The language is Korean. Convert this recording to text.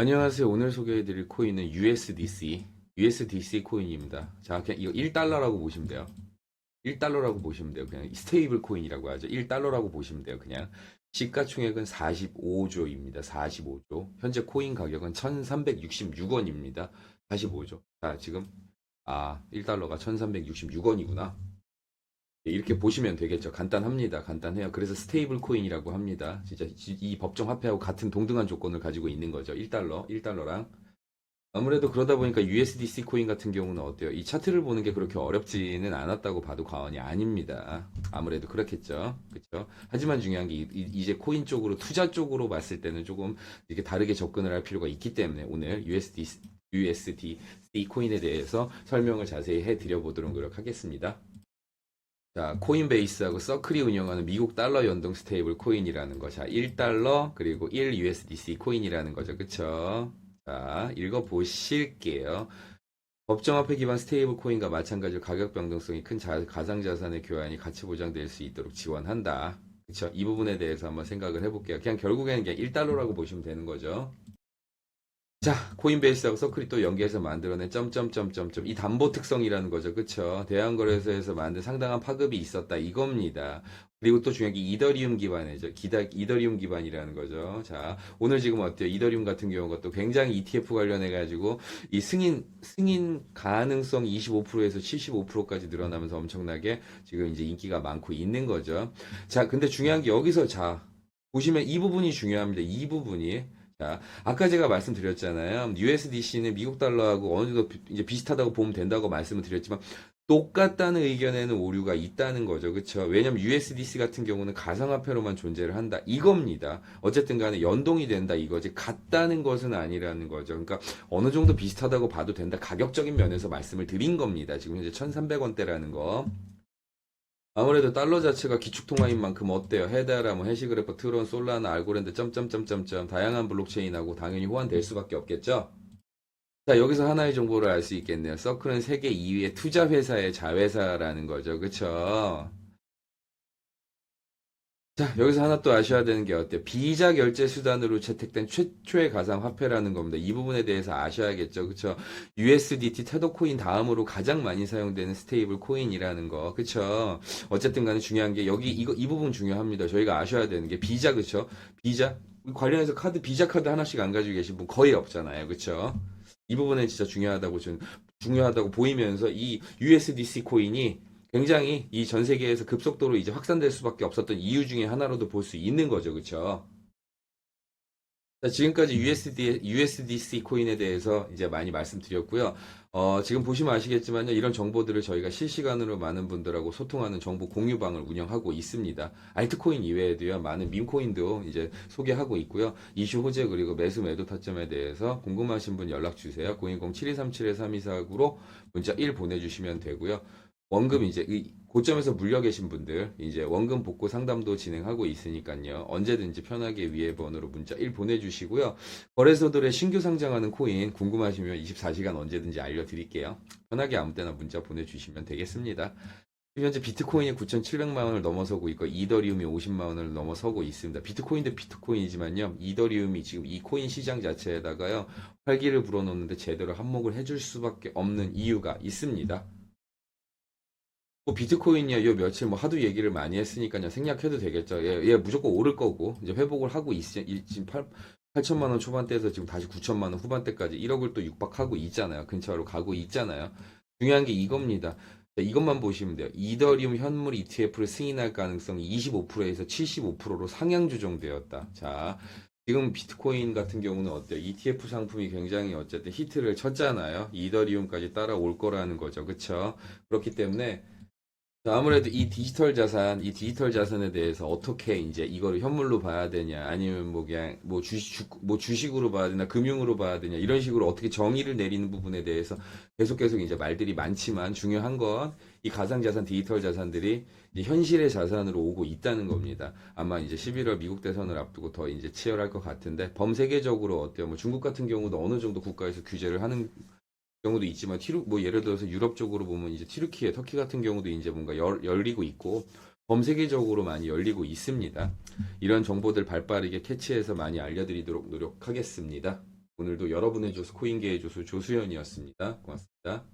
안녕하세요. 오늘 소개해드릴 코인은 USDC, USDC 코인입니다. 자, 그냥 이거 1달러라고 보시면 돼요. 1달러라고 보시면 돼요. 그냥 스테이블 코인이라고 하죠. 1달러라고 보시면 돼요. 그냥 시가총액은 45조입니다. 45조. 현재 코인 가격은 1,366원입니다. 45조. 자, 지금 아, 1달러가 1,366원이구나. 네, 이렇게 보시면 되겠죠. 간단합니다. 간단해요. 그래서 스테이블 코인이라고 합니다. 진짜 이- 이 법정 화폐하고 같은 동등한 조건을 가지고 있는 거죠. 1달러, 1달러랑. 아무래도 그러다 보니까 USDC 코인 같은 경우는 어때요? 이 차트를 보는 게 그렇게 어렵지는 않았다고 봐도 과언이 아닙니다. 아무래도 그렇겠죠. 그렇죠? 하지만 중요한 게 이제 코인 쪽으로 투자 쪽으로 봤을 때는 조금 이렇게 다르게 접근을 할 필요가 있기 때문에 오늘 USD USDC 코인에 대해서 설명을 자세히 해 드려 보도록 노력하겠습니다. 자, 코인베이스하고 서클이 운영하는 미국 달러 연동 스테이블 코인이라는 거. 자, 1달러 그리고 1 USDC 코인이라는 거죠. 그쵸? 자, 읽어 보실게요. 법정화폐 기반 스테이블 코인과 마찬가지로 가격 변동성이 큰 자- 가상 자산의 교환이 가치 보장될 수 있도록 지원한다. 그쵸? 이 부분에 대해서 한번 생각을 해볼게요. 그냥 결국에는 그냥 1달러라고 보시면 되는 거죠. 자, 코인베이스하고 서클이 또 연계해서 만들어낸 점점점점점 이 담보 특성이라는 거죠. 그쵸? 대한거래소에서 만든 상당한 파급이 있었다. 이겁니다. 그리고 또 중요한 게 이더리움 기반이죠. 기다, 이더리움 기반이라는 거죠. 자, 오늘 지금 어때요? 이더리움 같은 경우가 또 굉장히 ETF 관련해가지고 이 승인, 승인 가능성 25%에서 75%까지 늘어나면서 엄청나게 지금 이제 인기가 많고 있는 거죠. 자, 근데 중요한 게 여기서 자, 보시면 이 부분이 중요합니다. 이 부분이. 자, 아까 제가 말씀드렸잖아요. USDC는 미국 달러하고 어느 정도 비- 이제 비슷하다고 보면 된다고 말씀을 드렸지만 똑같다는 의견에는 오류가 있다는 거죠. 그렇죠? 왜냐면 USDC 같은 경우는 가상화폐로만 존재를 한다. 이겁니다. 어쨌든 간에 연동이 된다 이거지. 같다는 것은 아니라는 거죠. 그러니까 어느 정도 비슷하다고 봐도 된다. 가격적인 면에서 말씀을 드린 겁니다. 지금 현재 1,300원대라는 거. 아무래도 달러 자체가 기축통화인 만큼 어때요? 헤다라, 뭐 해시그래퍼, 트론, 솔라나, 알고랜드, 점점점점점 다양한 블록체인하고 당연히 호환될 수밖에 없겠죠. 자, 여기서 하나의 정보를 알 수 있겠네요. 서클은 세계 2위의 투자 회사의 자회사라는 거죠. 그쵸? 자, 여기서 하나 또 아셔야 되는 게 어때요? 비자 결제 수단으로 채택된 최초의 가상 화폐라는 겁니다. 이 부분에 대해서 아셔야겠죠. 그쵸? USDT 테더 코인 다음으로 가장 많이 사용되는 스테이블 코인이라는 거. 그쵸? 어쨌든 간에 중요한 게 여기 이거 이 부분 중요합니다. 저희가 아셔야 되는 게 비자 그쵸? 비자 관련해서 카드 비자 카드 하나씩 안 가지고 계신 분 거의 없잖아요. 그쵸? 이 부분은 진짜 중요하다고 저는 중요하다고 보이면서 이 USDC 코인이 굉장히 이 전 세계에서 급속도로 이제 확산될 수밖에 없었던 이유 중에 하나로도 볼 수 있는 거죠. 그쵸? 자, 지금까지 USD, USDC 코인에 대해서 이제 많이 말씀드렸고요. 어, 지금 보시면 아시겠지만요. 이런 정보들을 저희가 실시간으로 많은 분들하고 소통하는 정보 공유방을 운영하고 있습니다. 알트코인 이외에도요. 많은 밈코인도 이제 소개하고 있고요. 이슈 호재 그리고 매수 매도 타점에 대해서 궁금하신 분 연락 주세요. 010-7237-3249로 문자 1 보내주시면 되고요. 원금 이제 이 고점에서 물려 계신 분들 이제 원금 복구 상담도 진행하고 있으니까요. 언제든지 편하게 위에 번호로 문자 1 보내주시고요. 거래소들의 신규 상장하는 코인 궁금하시면 24시간 언제든지 알려드릴게요. 편하게 아무 때나 문자 보내주시면 되겠습니다. 현재 비트코인이 9,700만 원을 넘어서고 있고 이더리움이 50만 원을 넘어서고 있습니다. 비트코인도 비트코인이지만요. 이더리움이 지금 이 코인 시장 자체에다가요. 활기를 불어넣는데 제대로 한몫을 해줄 수밖에 없는 이유가 있습니다. 뭐 비트코인이야 요 며칠 뭐 하도 얘기를 많이 했으니까요 생략해도 되겠죠. 얘, 얘 무조건 오를 거고 이제 회복을 하고 있, 이- 지금 8, 8천만 원 초반대에서 지금 다시 9천만 원 후반대까지 1억을 또 육박하고 있잖아요. 근처로 가고 있잖아요. 중요한 게 이겁니다. 자, 이것만 보시면 돼요. 이더리움 현물 ETF를 승인할 가능성이 25%에서 75%로 상향 조정되었다. 자, 지금 비트코인 같은 경우는 어때요? ETF 상품이 굉장히 어쨌든 히트를 쳤잖아요. 이더리움까지 따라올 거라는 거죠. 그쵸? 그렇기 때문에 자, 아무래도 이 디지털 자산, 이 디지털 자산에 대해서 어떻게 이제 이거를 현물로 봐야 되냐, 아니면 뭐 그냥 뭐 주식, 주- 뭐 주식으로 봐야 되나, 금융으로 봐야 되냐, 이런 식으로 어떻게 정의를 내리는 부분에 대해서 계속 계속 이제 말들이 많지만 중요한 건 이 가상 자산, 디지털 자산들이 현실의 자산으로 오고 있다는 겁니다. 아마 이제 11월 미국 대선을 앞두고 더 이제 치열할 것 같은데 범세계적으로 어때요? 뭐 중국 같은 경우도 어느 정도 국가에서 규제를 하는 경우도 있지만 티르 뭐 예를 들어서 유럽 쪽으로 보면 이제 티르키예, 터키 같은 경우도 이제 뭔가 열, 열리고 있고 범 세계적으로 많이 열리고 있습니다. 이런 정보들 발빠르게 캐치해서 많이 알려드리도록 노력하겠습니다. 오늘도 여러분의 조수 코인계의 조수 조수현이었습니다. 고맙습니다.